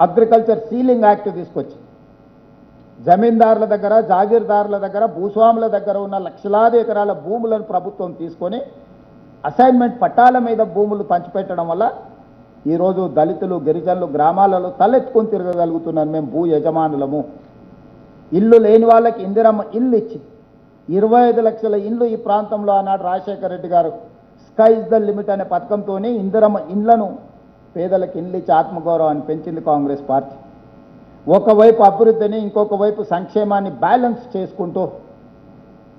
Agriculture ceiling act తీసుకొచ్చి జమీందారుల దగ్గర జాగీర్దారుల దగ్గర భూస్వాముల దగ్గర ఉన్న లక్షలాది ఎకరాల భూములను ప్రభుత్వం తీసుకొని అసైన్మెంట్ పట్టాల మీద భూములు పంచిపెట్టడం వల్ల ఈరోజు దళితులు గిరిజనులు గ్రామాలలో తలెత్తుకొని తిరగగలుగుతున్నారు మేము భూ యజమానులము. ఇల్లు లేని వాళ్ళకి ఇందిరమ్మ ఇల్లు ఇచ్చి ఇరవై ఐదు లక్షల ఇల్లు ఈ ప్రాంతంలో ఆనాడు రాజశేఖర రెడ్డి గారు స్కై ఇస్ ద లిమిట్ అనే పథకంతోనే ఇందిరమ్మ ఇండ్లను పేదలకు ఇల్లు ఆత్మగౌరవాన్ని పెంచింది కాంగ్రెస్ పార్టీ. ఒకవైపు అభివృద్ధిని ఇంకొక వైపు సంక్షేమాన్ని బ్యాలెన్స్ చేసుకుంటూ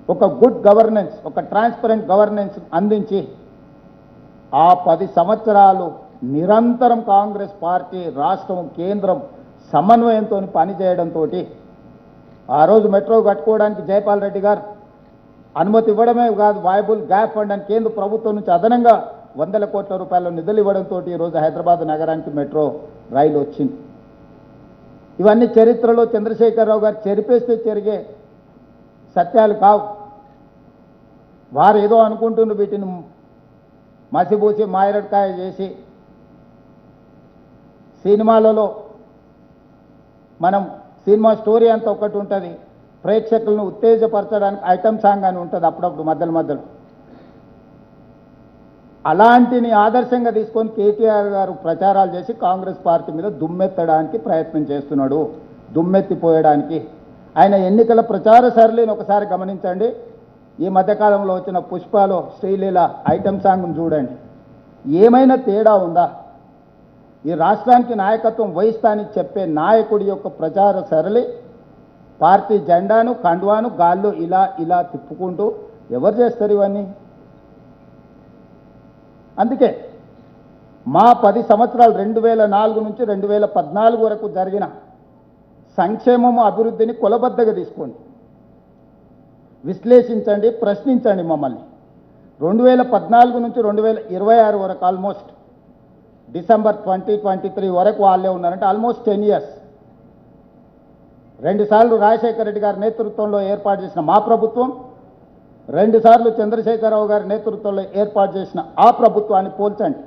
ఒక గుడ్ గవర్నెన్స్ ఒక ట్రాన్స్పరెంట్ గవర్నెన్స్ అందించి ఆ పది సంవత్సరాలు నిరంతరం కాంగ్రెస్ పార్టీ రాష్ట్రం కేంద్రం సమన్వయంతో పనిచేయడంతో ఆ రోజు మెట్రో కట్టుకోవడానికి జయపాల్ రెడ్డి గారు అనుమతి ఇవ్వడమే కాదు వాయబుల్ గ్యాప్ ఫండ్ అని కేంద్ర ప్రభుత్వం నుంచి అదనంగా వందల కోట్ల రూపాయల నిధులు ఇవ్వడంతో ఈరోజు హైదరాబాద్ నగరానికి మెట్రో రైలు వచ్చింది. ఇవన్నీ చరిత్రలో చంద్రశేఖరరావు గారు చెరిపేస్తే చెరిగే సత్యాలు కావు. వారు ఏదో అనుకుంటున్న వీటిని మసిబూసి మాయరడ్కాయ చేసి. సినిమాలలో మనం సినిమా స్టోరీ అంతా ఒకటి ఉంటుంది. ప్రేక్షకులను ఉత్తేజపరచడానికి ఐటమ్ సాంగ్ అని ఉంటుంది అప్పుడప్పుడు మధ్యలో మధ్యలో. అలాంటిని ఆదర్శంగా తీసుకొని కేటీఆర్ గారు ప్రచారాలు చేసి కాంగ్రెస్ పార్టీ మీద దుమ్మెత్తడానికి ప్రయత్నం చేస్తున్నాడు. దుమ్మెత్తిపోయడానికి. ఆయన ఎన్నికల ప్రచార సరళిని ఒకసారి గమనించండి. ఈ మధ్యకాలంలో వచ్చిన పుష్పలో శ్రీలీల ఐటమ్ సాంగ్ను చూడండి. ఏమైనా తేడా ఉందా? ఈ రాష్ట్రానికి నాయకత్వం వహిస్తానని చెప్పే నాయకుడి యొక్క ప్రచార సరళి పార్టీ జెండాను కండువాను గాల్లో ఇలా ఇలా తిప్పుకుంటూ ఎవరు చేస్తారు ఇవన్నీ? అందుకే మా పది సంవత్సరాలు రెండు వేల నాలుగు నుంచి రెండు వేల పద్నాలుగు వరకు జరిగిన సంక్షేమము అభివృద్ధిని కొలబద్దగా తీసుకోండి. విశ్లేషించండి ప్రశ్నించండి మమ్మల్ని. రెండు వేల పద్నాలుగు నుంచి రెండు వేల ఇరవై ఆరు వరకు almost December twenty twenty three వరకు వాళ్ళే ఉన్నారంటే ఆల్మోస్ట్ టెన్ ఇయర్స్ రెండుసార్లు రాజశేఖర రెడ్డి గారి నేతృత్వంలో ఏర్పాటు చేసిన మా ప్రభుత్వం రెండుసార్లు చంద్రశేఖరరావు గారి నేతృత్వంలో ఏర్పాటు చేసిన ఆ ప్రభుత్వాన్ని పోల్చండి.